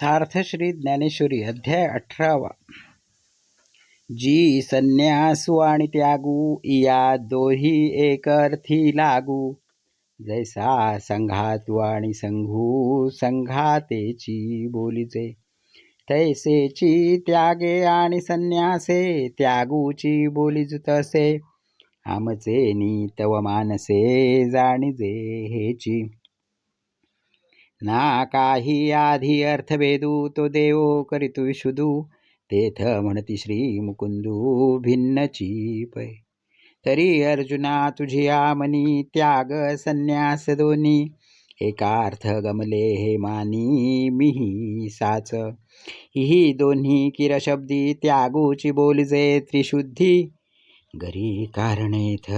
सार्थश्री ज्ञानेश्वरी अध्याय अठरावा. जी संन्यासू आणि त्यागू या दोही एक अर्थी लागू. जैसा संघातू आणि संघू संघातेची बोलीचे तैसेची त्यागे आणि संन्यासे त्यागूची बोलीज तसे. आमचे नी तव मानसे जाणीजे हेची. ना काही आधी अर्थभेदू तो देव करीतु विशुदू. तेथ म्हणती श्री मुकुंदू भिन्नची पै तरी अर्जुना तुझी आमनी त्याग संन्यास दोनी एका अर्थ गमले हे मानी मिही साच. ही दोन्ही किरशब्दी त्यागूची बोलजे त्रिशुद्धी. गरी कारणेथ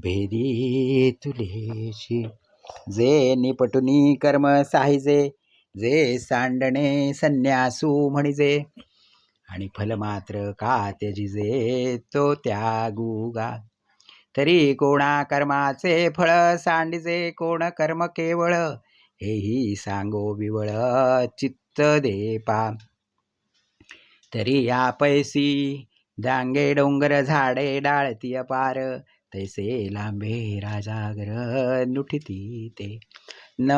भेदी तुलेची जे निपटुनी कर्म साहिजे जे सांडणे संन्यासू म्हणजे. आणि फल मात्र का त्यजिजे तो त्यागुगा तरी कोणा कर्माचे फळ सांडिजे कोण कर्म केवळ हेही सांगो विवळ चित्त दे पा. तरी या पैसी डांगे डोंगर झाडे डाळती अपार तैसे लांबे राजागर नुठती ते. न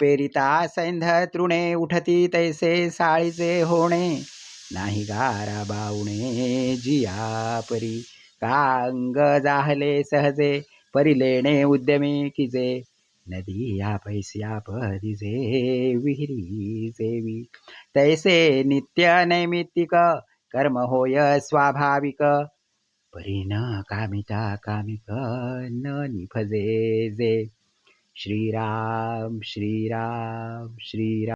पेरिता सैंध तृणे उठती तैसे साळीचे होणे. नाही गारा बावणे जिया परी. कांग जाहले सहजे परिलेणे उद्यमी किजे. नदी या पैस्या पदिजे विहिरी जेवी. तैसे नित्य नैमित्तिक कर्म होय स्वाभाविक. परी कामिता कामिक न निफजे जे. श्रीराम श्रीराम श्रीराम.